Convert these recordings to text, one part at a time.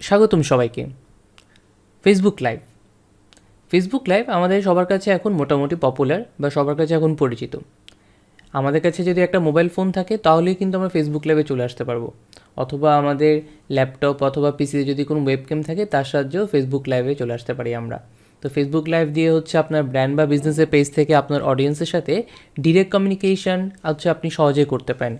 স্বাগতম সবাইকে। Facebook live Facebook live আমাদের সবার কাছে এখন মোটামুটি পপুলার বা সবার কাছে এখন পরিচিত। আমাদের কাছে যদি একটা মোবাইল ফোন থাকে, তাহলেই কিন্তু আমরা ফেসবুক লাইভে চলে আসতে পারব। অথবা আমাদের ল্যাপটপ অথবা পিসিতে যদি কোনো ওয়েবক্যাম থাকে, তার সাহায্যেও ফেসবুক লাইভে চলে আসতে পারি আমরা। তো ফেসবুক লাইভ দিয়ে হচ্ছে আপনার ব্র্যান্ড বা বিজনেসের পেজ থেকে আপনার অডিয়েন্সের সাথে ডিরেক্ট কমিউনিকেশন হচ্ছে আপনি সহজেই করতে পারেন।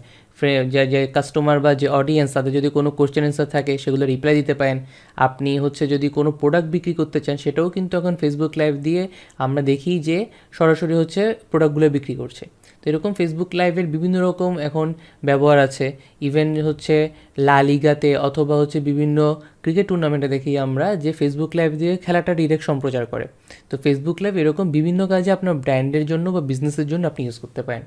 যে যে কাস্টমার বা যে অডিয়েন্স তাদের যদি কোনো কোশ্চেন অ্যান্সার থাকে, সেগুলো রিপ্লাই দিতে পারেন। আপনি হচ্ছে যদি কোনো প্রোডাক্ট বিক্রি করতে চান, সেটাও কিন্তু এখন ফেসবুক লাইভ দিয়ে আমরা দেখি যে সরাসরি হচ্ছে প্রোডাক্টগুলো বিক্রি করছে। তো এরকম ফেসবুক লাইভের বিভিন্ন রকম এখন ব্যবহার আছে। ইভেন হচ্ছে লা লিগাতে অথবা হচ্ছে বিভিন্ন ক্রিকেট টুর্নামেন্টে দেখি আমরা যে ফেসবুক লাইভ দিয়ে খেলাটা ডিরেক্ট সম্প্রচার করে। তো ফেসবুক লাইভ এরকম বিভিন্ন কাজে আপনার ব্র্যান্ডের জন্য বা বিজনেসের জন্য আপনি ইউজ করতে পারেন।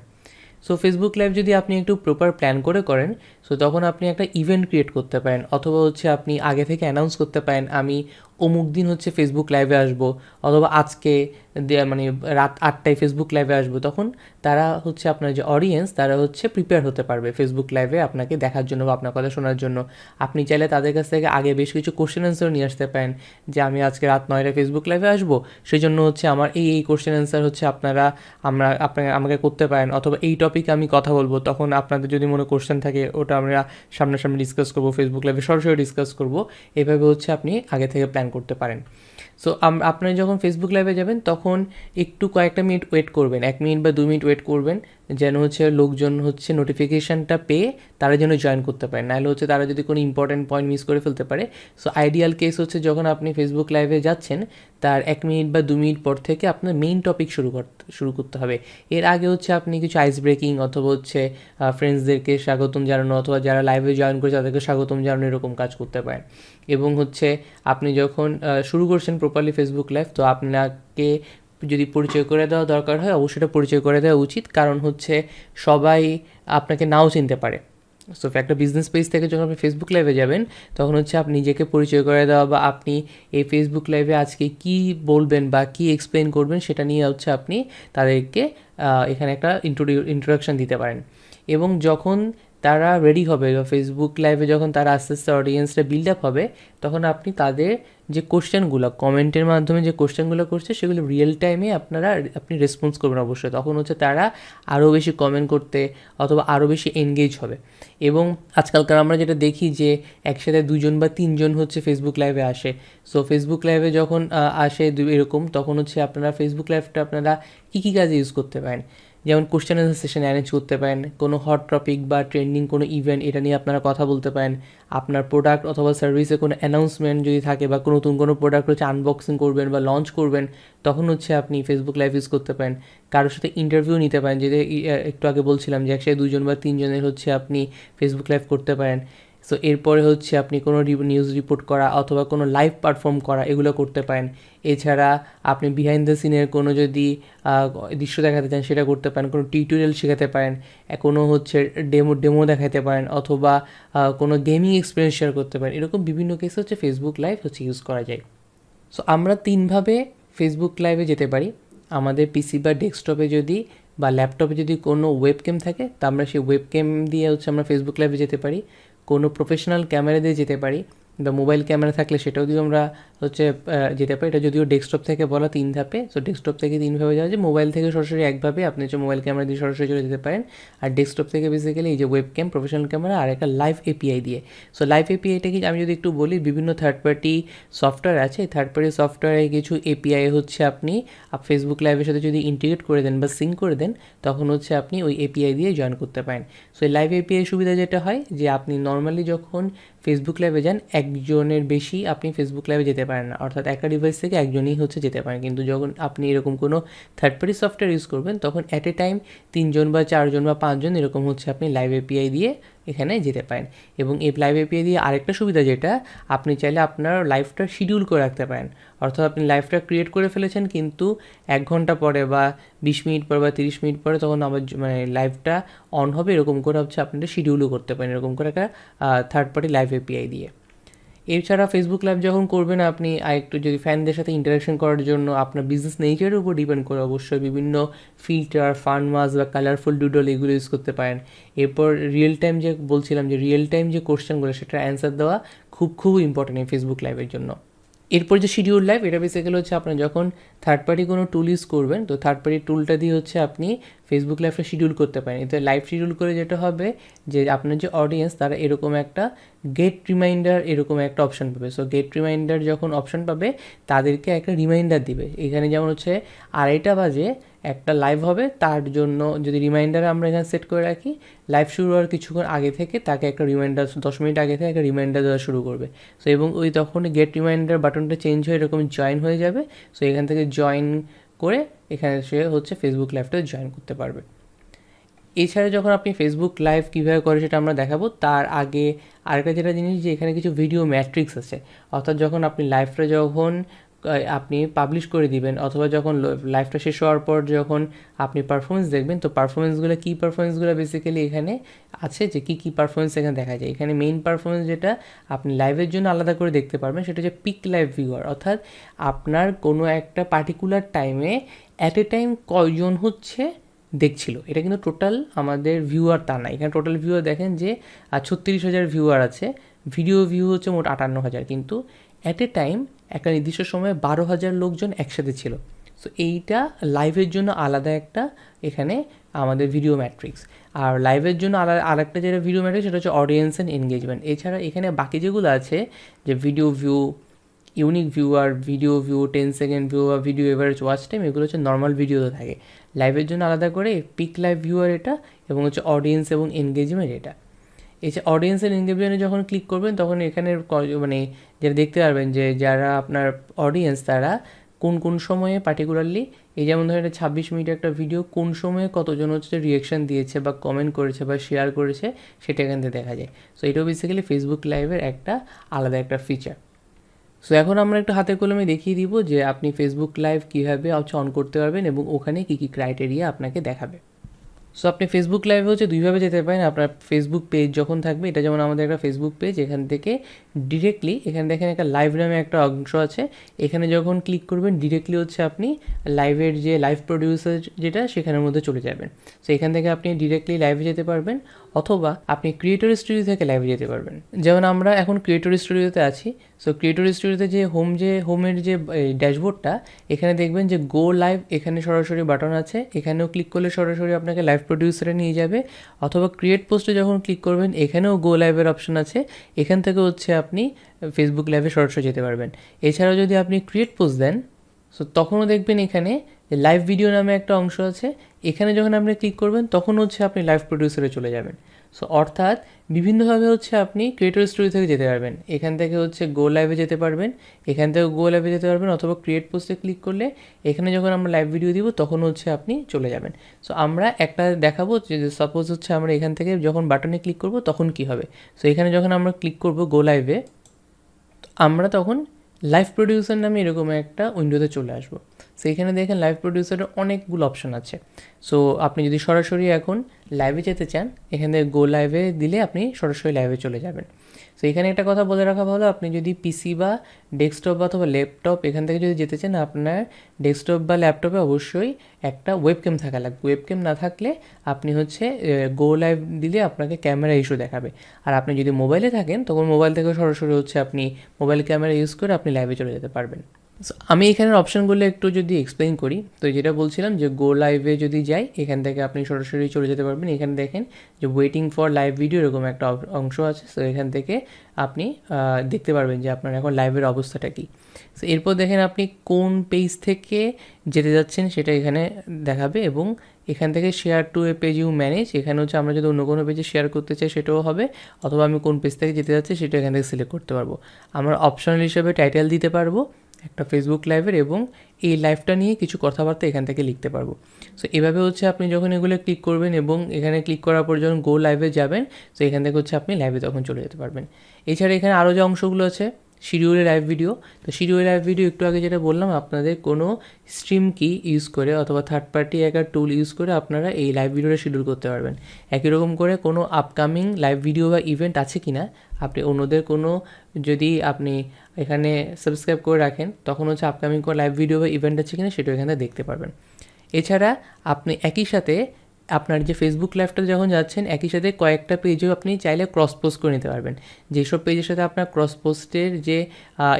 সো ফেসবুক লাইভ যদি আপনি একটু প্রপার প্ল্যান করে করেন সো তখন আপনি একটা ইভেন্ট ক্রিয়েট করতে পারেন, অথবা হচ্ছে আপনি আগে থেকে অ্যানাউন্স করতে পারেন, আমি অমুক দিন হচ্ছে ফেসবুক লাইভে আসব, অথবা আজকে মানে রাত আটটায় ফেসবুক লাইভে আসব, তখন তারা হচ্ছে আপনার যে অডিয়েন্স তারা হচ্ছে প্রিপেয়ার হতে পারবে ফেসবুক লাইভে আপনাকে দেখার জন্য বা আপনার কথা শোনার জন্য। আপনি চাইলে তাদের কাছ থেকে আগে বেশ কিছু কোশ্চেন অ্যান্সার নিয়ে আসতে পারেন, যে আমি আজকে রাত নয়টায় ফেসবুক লাইভে আসব সেই জন্য হচ্ছে আমার এই এই কোশ্চেন অ্যান্সার হচ্ছে আপনারা, আমরা আপনাকে আমাকে করতে পারেন, অথবা এই টপিকে আমি কথা বলব, তখন আপনাদের যদি মনে কোশ্চেন থাকে, ওটা আমরা সামনাসামনি ডিসকাস করব ফেসবুক লাইভে সরাসরি ডিসকাস করব, এভাবে হচ্ছে আপনি আগে থেকে প্ল্যান করতে পারেন। সো আপনারা যখন ফেসবুক লাইভে যাবেন, তখন একটু কয়েকটা মিনিট ওয়েট করবেন। এক মিনিট বা দু মিনিট ওয়েট করবেন। যেন হচ্ছে লোকজন হচ্ছে নোটিফিকেশানটা পেয়ে তারা যেন জয়েন করতে পারে। নাহলে হচ্ছে তারা যদি কোনো ইম্পর্ট্যান্ট পয়েন্ট মিস করে ফেলতে পারে। সো আইডিয়াল কেস হচ্ছে যখন আপনি ফেসবুক লাইভে যাচ্ছেন, তার এক মিনিট বা দু মিনিট পর থেকে আপনার মেইন টপিক শুরু করতে শুরু করতে হবে। এর আগে হচ্ছে আপনি কিছু আইস ব্রেকিং অথবা হচ্ছে ফ্রেন্ডসদেরকে স্বাগতম জানানো অথবা যারা লাইভে জয়েন করেছে তাদেরকে স্বাগতম জানানো এরকম কাজ করতে পারেন। এবং হচ্ছে আপনি যখন শুরু করছেন প্রপারলি ফেসবুক লাইভ তো আপনাকে যদি পরিচয় করে দেওয়া দরকার হয়, অবশ্যই পরিচয় করে দেওয়া উচিত। কারণ হচ্ছে, সবাই আপনাকে নাও চিনতে পারে। সো একটা বিজনেস পেজ থেকে যখন আপনি ফেসবুক লাইভে যাবেন, তখন হচ্ছে আপনি নিজেকে পরিচয় করে দেওয়া বা আপনি এই ফেসবুক লাইভে আজকে কি বলবেন বা কি এক্সপ্লেন করবেন, সেটা নিয়ে হচ্ছে আপনি তাদেরকে এখানে একটা ইন্ট্রোডাকশন দিতে পারেন। এবং যখন তারা রেডি হবে। ফেসবুক লাইভে যখন তারা আস্তে আস্তে অডিয়েন্সটা বিল্ড আপ হবে, তখন আপনি তাদের যে কোশ্চেনগুলো কমেন্টের মাধ্যমে যে কোশ্চেনগুলো করছে, সেগুলো রিয়েল টাইমে আপনারা আপনি রেসপন্স করবেন অবশ্যই। তখন হচ্ছে তারা আরও বেশি কমেন্ট করতে অথবা আরও বেশি এনগেজ হবে। এবং আজকালকার আমরা যেটা দেখি যে, একসাথে দুজন বা তিনজন হচ্ছে ফেসবুক লাইভে আসে। সো ফেসবুক লাইভে যখন আসে এরকম, তখন হচ্ছে আপনারা ফেসবুক লাইভটা আপনারা কী কী কাজে ইউজ করতে পারেন? যেমন কোশ্চেন অ্যান্সার সেশন অ্যারেঞ্জ করতে পারেন, কোনো হট টপিক বা ট্রেন্ডিং কোনো ইভেন্ট এটা নিয়ে আপনারা কথা বলতে পারেন। আপনার প্রোডাক্ট অথবা সার্ভিসে কোনো অ্যানাউন্সমেন্ট যদি থাকে বা কোনো নতুন কোনো প্রোডাক্ট হচ্ছে আনবক্সিং করবেন বা লঞ্চ করবেন, তখন হচ্ছে আপনি ফেসবুক লাইভ ইউজ করতে পারেন। কারোর সাথে ইন্টারভিউ নিতে পারেন, যেটা একটু আগে বলছিলাম যে একসাথে দুজন বা তিনজনের হচ্ছে আপনি ফেসবুক লাইভ করতে পারেন। সো এরপরে হচ্ছে আপনি কোনো নিউজ রিপোর্ট করা অথবা কোনো লাইভ পারফর্ম করা, এগুলো করতে পারেন। এছাড়া আপনি বিহাইন্ড দ্য সিনের কোনো যদি দৃশ্য দেখাতে চান, সেটা করতে পারেন। কোনো টিউটোরিয়াল শেখাতে পারেন। কোনো হচ্ছে ডেমো ডেমো দেখাতে পারেন অথবা কোনো গেমিং এক্সপিরিয়েন্স শেয়ার করতে পারেন। এরকম বিভিন্ন কেসে হচ্ছে ফেসবুক লাইভ হচ্ছে ইউজ করা যায়। সো আমরা তিনভাবে ফেসবুক লাইভে যেতে পারি। আমাদের পিসি বা ডেস্কটপে যদি বা ল্যাপটপে যদি কোনো ওয়েব গেম থাকে, তা আমরা সেই ওয়েব গেম দিয়ে হচ্ছে আমরা ফেসবুক লাইভে যেতে পারি। কোনো প্রফেশনাল ক্যামেরা দিয়ে যেতে পারি। বা মোবাইল ক্যামেরা থাকলে সেটাও দিয়ে আমরা হচ্ছে যেতে পারে এটা যদিও ডেস্কটপ থেকে বলা তিন ধাপে সো ডেস্কটপ থেকে তিনভাবে যাওয়া যায় মোবাইল থেকে সরাসরি একভাবে আপনি হচ্ছে মোবাইল ক্যামেরা দিয়ে সরাসরি চলে যেতে পারেন। আর ডেস্কটপ থেকে বেসিক্যালি এই যে ওয়েব ক্যাম প্রফেশনাল ক্যামেরা আর একটা লাইভ এপিআই দিয়ে। সো লাইভ এপিআইটা কি, আমি যদি একটু বলি, বিভিন্ন থার্ড পার্টি সফটওয়্যার আছে। থার্ড পার্টি সফটওয়্যারে কিছু এপিআই হচ্ছে আপনি ফেসবুক লাইভের সাথে যদি ইন্টিগ্রেট করে দেন বা সিঙ্ক করে দেন, তখন হচ্ছে আপনি ওই এপিআই দিয়ে জয়েন করতে পারেন। সো এই লাইভ এপিআই সুবিধা যেটা হয়, যে আপনি নর্মালি যখন ফেসবুক লাইভে যান, একজনের বেশি আপনি ফেসবুক লাইভে যেতে পারেন। না। অর্থাৎ একটা ডিভাইস থেকে একজনই হচ্ছে যেতে পারেন। কিন্তু যখন আপনি এরকম কোনো থার্ড পার্টি সফটওয়্যার ইউজ করবেন, তখন অ্যাট এ টাইম তিনজন বা চারজন বা পাঁচজন এরকম হচ্ছে আপনি লাইভ এপিআই দিয়ে এখানে যেতে পারেন। এবং এই লাইভ এপিআই দিয়ে আরেকটা সুবিধা যেটা, আপনি চাইলে আপনার লাইফটা শিডিউল করে রাখতে পারেন। অর্থাৎ আপনি লাইফটা ক্রিয়েট করে ফেলেছেন, কিন্তু এক ঘণ্টা পরে বা বিশ মিনিট পরে বা তিরিশ মিনিট পরে তখন আবার মানে লাইভটা অন হবে, এরকম করে হচ্ছে আপনারা শিডিউলও করতে পারেন। এরকম করে একটা থার্ড পার্টি লাইভ এপিআই দিয়ে। এছাড়া ফেসবুক লাইভ যখন করবেন আপনি আরেকটু যদি ফ্যানদের সাথে ইন্টারাকশন করার জন্য আপনার বিজনেস নেচারের উপর ডিপেন্ড করে অবশ্যই বিভিন্ন ফিল্টার ফান মাস বা কালারফুল ডুডল এগুলো ইউজ করতে পারেন। এরপর রিয়েল টাইম যে বলছিলাম যে রিয়েল টাইম যে কোশ্চেনগুলো সেটার অ্যান্সার দেওয়া খুব খুব ইম্পর্টেন্ট এই ফেসবুক লাইভের জন্য। এরপর যে শিডিউল লাইফ এটা বেসিক্যালি হচ্ছে আপনার যখন থার্ড পার্টি কোনো টুল ইউজ করবেন, তো থার্ড পার্টি টুলটা দিয়ে হচ্ছে আপনি ফেসবুক লাইভটা শিডিউল করতে পারেন। এতে লাইভ শিডিউল করে যেটা হবে যে আপনার যে অডিয়েন্স তারা এরকম একটা গেট রিমাইন্ডার এরকম একটা অপশন পাবে। সো গেট রিমাইন্ডার যখন অপশন পাবে, তাদেরকে একটা রিমাইন্ডার দিবে। এখানে যেমন হচ্ছে আড়াইটা বাজে একটা লাইভ হবে। তার জন্য যদি রিমাইন্ডার আমরা এখানে সেট করে রাখি লাইভ শুরু হওয়ার কিছুক্ষণ আগে থেকে তাকে একটা রিমাইন্ডার দশ মিনিট আগে থেকে একটা রিমাইন্ডার দেওয়া শুরু করবে। সো এবং ওই তখন গেট রিমাইন্ডার বাটনটা চেঞ্জ হয়ে এরকম জয়েন হয়ে যাবে। সো এখান থেকে জয়েন করে এখানে সে হচ্ছে ফেসবুক লাইভটা জয়েন করতে পারবে। এছাড়া যখন আপনি ফেসবুক লাইভ কীভাবে করে সেটা আমরা দেখাবো, তার আগে আরেকটা যেটা জিনিস যে এখানে কিছু ভিডিও ম্যাট্রিক্স আছে। অর্থাৎ যখন আপনি লাইভটা যখন আপনি পাবলিশ করে দিবেন অথবা যখন লাইফটা শেষ হওয়ার পর যখন আপনি পারফরমেন্স দেখবেন, তো পারফরমেন্সগুলো কী পারফরমেন্সগুলো বেসিক্যালি এখানে আছে? যে কী কী পারফরমেন্স এখানে দেখা যায়? এখানে মেইন পারফরমেন্স যেটা আপনি লাইভের জন্য আলাদা করে দেখতে পারবেন, সেটা হচ্ছে পিক লাইভ ভিউয়ার অর্থাৎ আপনার কোনো একটা পার্টিকুলার টাইমে অ্যাট এ টাইম কয়জন হচ্ছে দেখছিল? এটা কিন্তু টোটাল আমাদের ভিউয়ার তা না। এখানে টোটাল ভিউয়ার দেখেন যে ছত্রিশ হাজার ভিউয়ার আছে। ভিডিও ভিউ হচ্ছে মোট আটান্ন হাজার। কিন্তু অ্যাট এ টাইম একটা নির্দিষ্ট সময়ে বারো হাজার লোকজন একসাথে ছিল। সো এইটা লাইভের জন্য আলাদা একটা এখানে আমাদের ভিডিও ম্যাট্রিক্স আর লাইভের জন্য আলাদা, আরেকটা যেটা ভিডিও ম্যাট্রিক্স সেটা হচ্ছে অডিয়েন্স অ্যান্ড এনগেজমেন্ট এছাড়া এখানে বাকি যেগুলো আছে, যে video view unique viewer video view ten second view বা ভিডিও এভারেজ ওয়াচ টাইম এগুলো হচ্ছে নর্মাল ভিডিওতে থাকে। লাইভের জন্য আলাদা করে পিক লাইভ ভিউয়ার এটা এবং হচ্ছে অডিয়েন্স এবং এনগেজমেন্ট এটা। এছাড়া অডিয়েন্স এন্ড এনগেজমেন্টে যখন ক্লিক করবেন, তখন এখানে মানে যেটা দেখতে পারবেন যে যারা আপনার অডিয়েন্স তারা কোন কোন সময়ে পার্টিকুলারলি এই যেমন ধরেন একটা ছাব্বিশ মিনিট একটা ভিডিও কোন সময়ে কতজন হচ্ছে রিয়েকশন দিয়েছে বা কমেন্ট করেছে বা শেয়ার করেছে সেটা এখান থেকে দেখা যায়। সো এটাও বেসিক্যালি ফেসবুক লাইভের একটা আলাদা একটা ফিচার সো এখন আমরা একটু হাতে কলমে দেখিয়ে দিব যে আপনি ফেসবুক লাইভ কীভাবে হচ্ছে অন করতে পারবেন এবং ওখানে কী কী ক্রাইটেরিয়া আপনাকে দেখাবে। সো আপনি ফেসবুক লাইভে হচ্ছে দুইভাবে যেতে পারেন। আপনার ফেসবুক পেজ যখন থাকবে, এটা যেমন আমাদের একটা ফেসবুক পেজ এখান থেকে ডিরেক্টলি এখানে দেখেন একটা লাইভ নামে একটা অংশ আছে। এখানে যখন ক্লিক করবেন ডিরেক্টলি হচ্ছে আপনি লাইভের যে লাইভ প্রডিউসার যেটা, সেখানের মধ্যে চলে যাবেন। সো এখান থেকে আপনি ডিরেক্টলি লাইভে যেতে পারবেন, অথবা আপনি ক্রিয়েটর স্টুডিও থেকে লাইভে যেতে পারবেন। যেমন আমরা এখন ক্রিয়েটর স্টুডিওতে আছি সো ক্রিয়েটর স্টুডিওতে যে হোম যে হোমের যে ড্যাশবোর্ডটা এখানে দেখবেন যে গো লাইভ এখানে সরাসরি বাটন আছে। এখানেও ক্লিক করলে সরাসরি আপনাকে লাইভ প্রডিউসারে নিয়ে যাবে। অথবা ক্রিয়েট পোস্টে যখন ক্লিক করবেন, এখানেও গো লাইভের অপশন আছে। এখান থেকে হচ্ছে আপনি ফেসবুক লাইভে সরাসরি যেতে পারবেন। এছাড়াও যদি আপনি ক্রিয়েট পোস্ট দেন সো তখনও দেখবেন এখানে লাইভ ভিডিও নামে একটা অংশ আছে। এখানে যখন আপনি ক্লিক করবেন, তখন হচ্ছে আপনি লাইভ প্রডিউসারে চলে যাবেন। সো অর্থাৎ বিভিন্নভাবে হচ্ছে আপনি ক্রিয়েটর স্টুডিও থেকে যেতে পারবেন। এখান থেকে হচ্ছে গো লাইভে যেতে পারবেন। এখান থেকে গো লাইভে যেতে পারবেন অথবা ক্রিয়েট পোস্টে ক্লিক করলে এখানে যখন আমরা লাইভ ভিডিও দিব তখন হচ্ছে আপনি চলে যাবেন। সো আমরা একটা দেখাবো যে সাপোজ হচ্ছে আমরা এখান থেকে যখন বাটনে ক্লিক করব তখন কি হবে। সো এখানে যখন আমরা ক্লিক করব গো লাইভে আমরা তখন লাইভ প্রডিউসার নামে এরকম একটা উইন্ডোতে চলে আসব। সো এখানে দেখেন লাইভ প্রডিউসারের অনেকগুলো অপশন আছে। সো আপনি যদি সরাসরি এখন লাইভে যেতে চান, এখানে গো লাইভে দিলে আপনি সরাসরি লাইভে চলে যাবেন। সো এখানে একটা কথা বলে রাখা ভালো, আপনি যদি পিসি বা ডেস্কটপ অথবা ল্যাপটপ এখান থেকে যদি যেতে চান, আপনার ডেস্কটপ বা ল্যাপটপে অবশ্যই একটা ওয়েবক্যাম থাকা লাগবে। ওয়েবক্যাম না থাকলে আপনি হচ্ছে গো লাইভ দিলে আপনাকে ক্যামেরা ইস্যু দেখাবে। আর আপনি যদি মোবাইলে থাকেন, তখন মোবাইল থেকে সরাসরি হচ্ছে আপনি মোবাইল ক্যামেরা ইউজ করে আপনি লাইভে চলে যেতে পারবেন। আমি এখানের অপশানগুলো একটু যদি এক্সপ্লেন করি, তো যেটা বলছিলাম যে গো লাইভে যদি যাই, এখান থেকে আপনি সরাসরি চলে যেতে পারবেন। এখানে দেখেন যে ওয়েটিং ফর লাইভ ভিডিও এরকম একটা অংশ আছে। তো এখান থেকে আপনি দেখতে পারবেন যে আপনার এখন লাইভের অবস্থাটা কী। সো এরপর দেখেন আপনি কোন পেজ থেকে যেতে যাচ্ছেন সেটা এখানে দেখাবে এবং এখান থেকে share to a page you manage এখানে হচ্ছে আমরা যদি অন্য কোনো পেজে শেয়ার করতে চাই সেটাও হবে, অথবা আমি কোন পেজ থেকে যেতে যাচ্ছি সেটা এখান থেকে সিলেক্ট করতে পারব। আমরা অপশনাল হিসেবে টাইটেল দিতে পারব। একটা ফেসবুক লাইভের এবং এই লাইভটা নিয়ে কিছু কথাবার্তা এখান থেকে লিখতে পারব। সো এভাবে হচ্ছে আপনি যখন এগুলো ক্লিক করবেন এবং এখানে ক্লিক করার পর যখন গো লাইভে যাবেন তো এখান থেকে হচ্ছে আপনি লাইভে তখন চলে যেতে পারবেন। এছাড়া এখানে আরও যে অংশগুলো আছে শিডিউলের লাইভ ভিডিও তো শিডিউলের লাইভ ভিডিও একটু আগে যেটা বললাম, আপনাদের কোনো স্ট্রিম কি ইউজ করে অথবা থার্ড পার্টি একটা টুল ইউজ করে আপনারা এই লাইভ ভিডিওটা শিডিউল করতে পারবেন। একই রকম করে কোনো আপকামিং লাইভ ভিডিও বা ইভেন্ট আছে কি না আপনি অন্যদের কোনো যদি আপনি এখানে সাবস্ক্রাইব করে রাখেন, তখন হচ্ছে আপকামিং কোনো লাইভ ভিডিও বা ইভেন্ট আছে কি না সেটা এখানে দেখতে পারবেন। এছাড়া আপনি একই সাথে আপনার যে ফেসবুক লাইভটা যখন যাচ্ছেন, একই সাথে কয়েকটা পেজেও আপনি চাইলে ক্রস পোস্ট করে নিতে পারবেন। যেসব পেজের সাথে আপনার ক্রস পোস্টের যে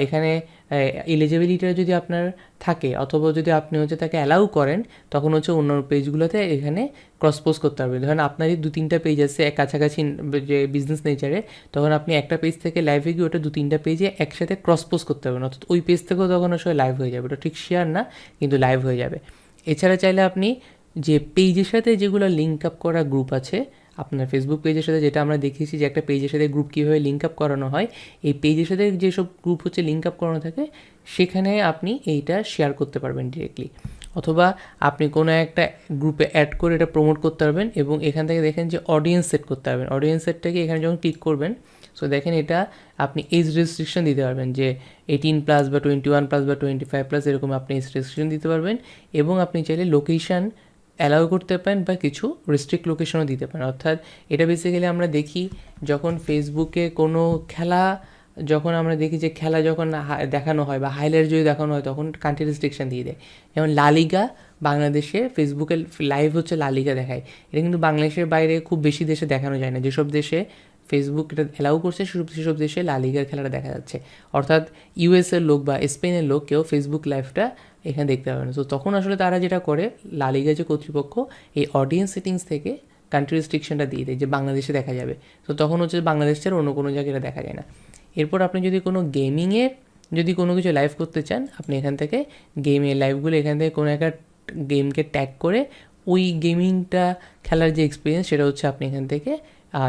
এখানে এলিজিবিলিটিটা যদি আপনার থাকে, অথবা যদি আপনি হচ্ছে তাকে অ্যালাউ করেন, তখন হচ্ছে অন্য পেজগুলোতে এখানে ক্রস পোস্ট করতে পারবেন। ধরেন আপনারই দু তিনটা পেজ আছে কাছাকাছি যে বিজনেস নেচারে তখন আপনি একটা পেজ থেকে লাইভে গিয়ে ওটা দু তিনটা পেজে একসাথে ক্রস পোস্ট করতে পারবেন। অর্থাৎ ওই পেজ থেকেও তখন আসলে লাইভ হয়ে যাবে। ওটা ঠিক শেয়ার না, কিন্তু লাইভ হয়ে যাবে। এছাড়া চাইলে আপনি যে পেজের সাথে যেগুলো লিঙ্ক আপ করা গ্রুপ আছে, আপনার ফেসবুক পেজের সাথে যেটা আমরা দেখেছি যে একটা পেজের সাথে গ্রুপ কীভাবে লিঙ্ক আপ করানো হয়, এই পেজের সাথে যেসব গ্রুপ হচ্ছে লিঙ্ক আপ করানো থাকে, সেখানে আপনি এইটা শেয়ার করতে পারবেন ডিরেক্টলি অথবা আপনি কোনো একটা গ্রুপে অ্যাড করে এটা প্রমোট করতে পারবেন এবং এখান থেকে দেখেন যে অডিয়েন্স সেট করতে পারবেন। অডিয়েন্স সেটটাকে এখানে যখন ক্লিক করবেন সো দেখেন এটা আপনি এজ রেস্ট্রিকশন দিতে পারবেন যে এইটিন প্লাস বা টোয়েন্টি ওয়ান প্লাস বা টোয়েন্টি ফাইভ প্লাস এরকম আপনি এজ রেস্ট্রিকশন দিতে পারবেন এবং আপনি চাইলে লোকেশান অ্যালাউ করতে পারেন বা কিছু রেস্ট্রিক্ট লোকেশনও দিতে পারেন। অর্থাৎ এটা বেসিক্যালি আমরা দেখি যখন ফেসবুকে কোনো খেলা, যখন আমরা দেখি যে খেলা যখন দেখানো হয় বা হাইলাইট যদি দেখানো হয় তখন কান্ট্রি রেস্ট্রিকশান দিয়ে দেয়। যেমন লালিগা বাংলাদেশে ফেসবুকে লাইভ হচ্ছে লালিগা দেখায়। এটা কিন্তু বাংলাদেশের বাইরে খুব বেশি দেশে দেখানো যায় না। যেসব দেশে ফেসবুক এটা অ্যালাউ করছে, সেসব সেসব দেশে লালিগার খেলাটা দেখা যাচ্ছে। অর্থাৎ ইউএসের লোক বা স্পেনের লোক কেউ ফেসবুক লাইভটা এখানে দেখতে পাবে না। তো তখন আসলে তারা যেটা করে লালিগা যে কর্তৃপক্ষ, এই অডিয়েন্স সেটিংস থেকে কান্ট্রি রেস্ট্রিকশনটা দিয়ে দেয় যে বাংলাদেশে দেখা যাবে। তো তখন হচ্ছে বাংলাদেশ অন্য কোনো জায়গায় দেখা যায় না। এরপর আপনি যদি কোনো গেমিংয়ের যদি কোনো কিছু লাইভ করতে চান, আপনি এখান থেকে গেমের লাইভগুলো এখান থেকে কোনো একটা গেমকে ট্যাগ করে, ওই গেমিংটা খেলার যে এক্সপিরিয়েন্স সেটা হচ্ছে আপনি এখান থেকে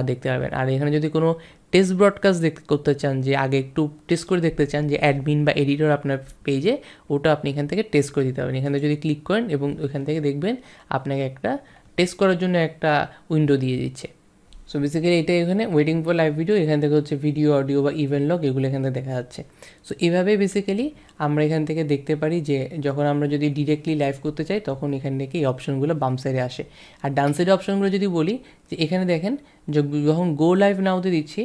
দেখতে পারবেন। আর এখানে যদি কোনো টেস্ট ব্রডকাস্ট দেখতে করতে চান, যে আগে একটু টেস্ট করে দেখতে চান, যে অ্যাডমিন বা এডিটর আপনার পেজে ওটা আপনি এখান থেকে টেস্ট করে দিতে পারবেন। এখান যদি ক্লিক করেন এবং ওখান থেকে দেখবেন আপনাকে একটা টেস্ট করার জন্য একটা উইন্ডো দিয়ে দিচ্ছে। সো বেসিক্যালি এটা এখানে ওয়েডিং ফর লাইভ ভিডিও এখান থেকে হচ্ছে ভিডিও অডিও বা ইভেন্ট লগ এগুলো এখান থেকে দেখা যাচ্ছে। সো এভাবে বেসিক্যালি আমরা এখান থেকে দেখতে পারি যে, যখন আমরা যদি ডিরেক্টলি লাইভ করতে চাই, তখন এখান থেকে এই অপশনগুলো বাম সাইডে আসে। আর ডান সাইডে অপশনগুলো যদি বলি, যে এখানে দেখেন, যখন গো লাইভ নাওতে দিচ্ছি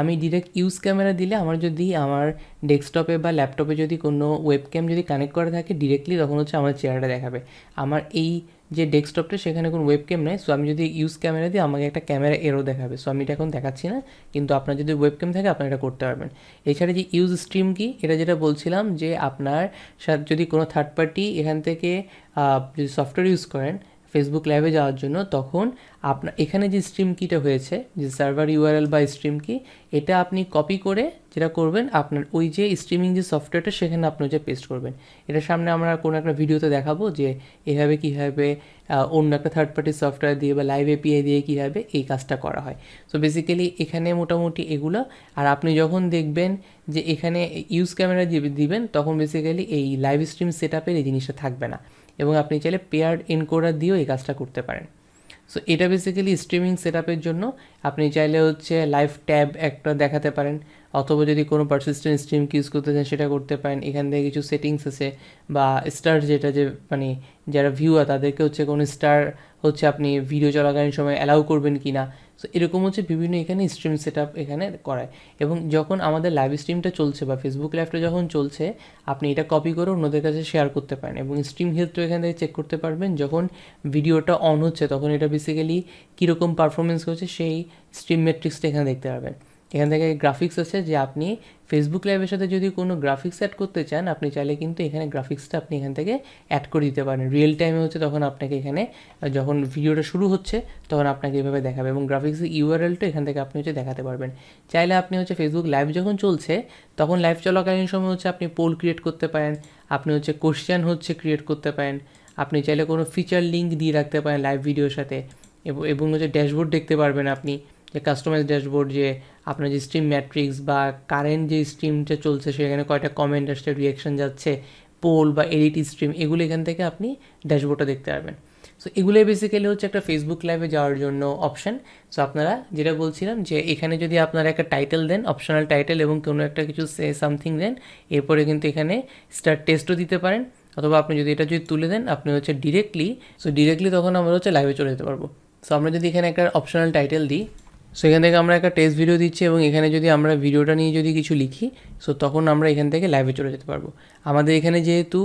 আমি ডিরেক্ট ইউজ ক্যামেরা দিলে আমার যদি আমার ডেস্কটপে বা ল্যাপটপে যদি কোনো ওয়েবক্যাম যদি কানেক্ট করা থাকে ডিরেক্টলি তখন হচ্ছে আমার চেহারাটা দেখাবে। আমার এই যে ডেস্কটপটা সেখানে কোনো ওয়েবক্যাম নেই সো আমি যদি ইউজ ক্যামেরা দিই আমাকে একটা ক্যামেরা এরও দেখাবে। সো আমি এটা এখন দেখাচ্ছি না, কিন্তু আপনার যদি ওয়েবক্যাম থাকে আপনারা এটা করতে পারবেন। এছাড়া যে ইউজ স্ট্রিম কি, এটা যেটা বলছিলাম যে আপনার যদি কোনো থার্ড পার্টি এখান থেকে যদি সফটওয়্যার ইউজ করেন ফেসবুক লাইভে যাওয়ার জন্য, তখন আপনার এখানে যে স্ট্রিম কিটা হয়েছে, যে সার্ভার ইউআরএল বা স্ট্রিম কি এটা আপনি কপি করে যেটা করবেন, আপনার ওই যে স্ট্রিমিং যে সফটওয়্যারটা সেখানে আপনি হচ্ছে পেস্ট করবেন। এটার সামনে আমরা কোনো একটা ভিডিওতে দেখাবো যে এভাবে কীভাবে অন্য একটা থার্ড পার্টি সফটওয়্যার দিয়ে বা লাইভ এপিআই দিয়ে কীভাবে এই কাজটা করা হয়। সো বেসিক্যালি এখানে মোটামুটি এগুলো, আর আপনি যখন দেখবেন যে এখানে ইউজ ক্যামেরা দিবেন, তখন বেসিক্যালি এই লাইভ স্ট্রিম সেট এই জিনিসটা থাকবে না। এবং আপনি চাইলে পেয়ার এনকোডার দিয়েও এই কাজটা করতে পারেন। সো এটা বেসিক্যালি স্ট্রিমিং সেট জন্য আপনি চাইলে হচ্ছে লাইভ ট্যাব একটা দেখাতে পারেন, অথবা যদি কোনো পারসিস্টেন্ট স্ট্রিম ইউজ করতে চান সেটা করতে পারেন। এখান থেকে কিছু সেটিংস আছে বা স্টার যেটা যে মানে যারা ভিউয়ার তাদেরকে হচ্ছে কোনো স্টার হচ্ছে আপনি ভিডিও চলাকালীন সময় অ্যালাউ করবেন কি না সো এরকম হচ্ছে বিভিন্ন এখানে স্ট্রিম সেট এখানে করায়। এবং যখন আমাদের লাইভ স্ট্রিমটা চলছে বা ফেসবুক লাইভটা যখন চলছে, আপনি এটা কপি করে অন্যদের কাছে শেয়ার করতে পারেন। এবং স্ট্রিম হেলথটা এখান থেকে চেক করতে পারবেন, যখন ভিডিওটা অন হচ্ছে, তখন এটা বেসিক্যালি কীরকম পারফরমেন্স হচ্ছে সেই স্ট্রিম মেট্রিক্সটা এখানে দেখতে পারবেন। এখান থেকে গ্রাফিক্স আছে যে আপনি ফেসবুক লাইভের সাথে যদি কোনো গ্রাফিক্স অ্যাড করতে চান, আপনি চাইলে কিন্তু এখানে গ্রাফিক্সটা আপনি এখান থেকে অ্যাড করে দিতে পারেন। রিয়েল টাইমে হচ্ছে তখন আপনাকে এখানে যখন ভিডিওটা শুরু হচ্ছে, তখন আপনাকে এভাবে দেখাবে এবং গ্রাফিক্সের ইউআরএলটা এখান থেকে আপনি হচ্ছে দেখাতে পারবেন। চাইলে আপনি হচ্ছে ফেসবুক লাইভ যখন চলছে, তখন লাইভ চলাকালীন সময় হচ্ছে আপনি পোল ক্রিয়েট করতে পারেন, আপনি হচ্ছে কোশ্চেন হচ্ছে ক্রিয়েট করতে পারেন, আপনি চাইলে কোনো ফিচার লিঙ্ক দিয়ে রাখতে পারেন লাইভ ভিডিওর সাথে, এবং- হচ্ছে ড্যাশবোর্ড দেখতে পারবেন আপনি, যে কাস্টমাইজ ড্যাশবোর্ড যে আপনার যে স্ট্রিম ম্যাট্রিক্স বা কারেন্ট যে স্ট্রিমটা চলছে, সেখানে কয়টা কমেন্ট আসছে রিয়াকশন যাচ্ছে পোল বা এডিট স্ট্রিম এগুলো এখান থেকে আপনি ড্যাশবোর্ডটা দেখতে পারবেন। সো এগুলোই বেসিক্যালি হচ্ছে একটা ফেসবুক লাইভে যাওয়ার জন্য অপশান সো আপনারা যেটা বলছিলাম যে, এখানে যদি আপনারা একটা টাইটেল দেন অপশনাল টাইটেল এবং কোনো একটা কিছু সে সামথিং দেন, এরপরে কিন্তু এখানে স্টার টেস্টও দিতে পারেন। অথবা আপনি যদি এটা যদি তুলে দেন, আপনি হচ্ছে ডিরেক্টলি সো ডিরেক্টলি তখন আমরা হচ্ছে লাইভে চলে যেতে পারব। সো আমরা যদি এখানে একটা অপশনাল টাইটেল দিই সো এখান থেকে আমরা একটা টেস্ট ভিডিও দিচ্ছি এবং এখানে যদি আমরা ভিডিওটা নিয়ে যদি কিছু লিখি সো তখন আমরা এখান থেকে লাইভে চলে যেতে পারব। আমাদের এখানে যেহেতু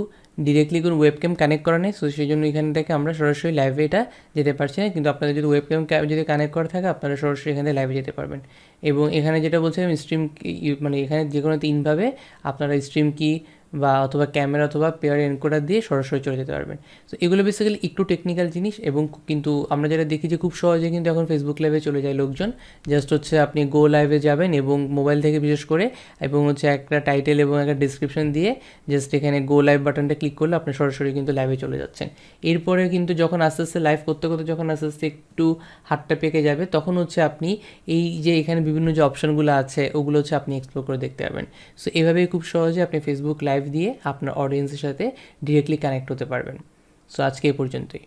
ডিরেক্টলি কোনো ওয়েবক্যাম কানেক্ট করা নেই সো সেই জন্য এখান থেকে আমরা সরাসরি লাইভে এটা যেতে পারছি না। কিন্তু আপনাদের যদি ওয়েবক্যাম যদি কানেক্ট করা থাকে, আপনারা সরাসরি এখান লাইভে যেতে পারবেন। এবং এখানে যেটা বলছিলাম স্ট্রিম মানে এখানে যে কোনো তিনভাবে আপনারা স্ট্রিম কি বা অথবা ক্যামেরা অথবা পেয়ার এনকোডার দিয়ে সরাসরি চলে যেতে পারবেন। তো এগুলো বেসিক্যালি একটু টেকনিক্যাল জিনিস এবং কিন্তু আমরা যেটা দেখি যে খুব সহজে কিন্তু এখন ফেসবুক লাইভে চলে যায় লোকজন। জাস্ট হচ্ছে আপনি গো লাইভে যাবেন এবং মোবাইল থেকে বিশেষ করে এবং হচ্ছে একটা টাইটেল এবং একটা ডিসক্রিপশন দিয়ে জাস্ট এখানে গো লাইভ বাটনটা ক্লিক করলে আপনি সরাসরি কিন্তু লাইভে চলে যাচ্ছেন। এরপরে কিন্তু যখন আস্তে আস্তে লাইভ করতে করতে যখন আস্তে আস্তে একটু হাতটা পেকে যাবে, তখন হচ্ছে আপনি এই যে এখানে বিভিন্ন যে অপশনগুলো আছে, ওগুলো হচ্ছে আপনি এক্সপ্লোর করে দেখতে পাবেন সো এভাবেই খুব সহজে আপনি ফেসবুক লাইভ দিয়ে আপনার অডিয়েন্সের সাথে ডিরেক্টলি কানেক্ট হতে পারবেন। সো আজকে এই পর্যন্তই।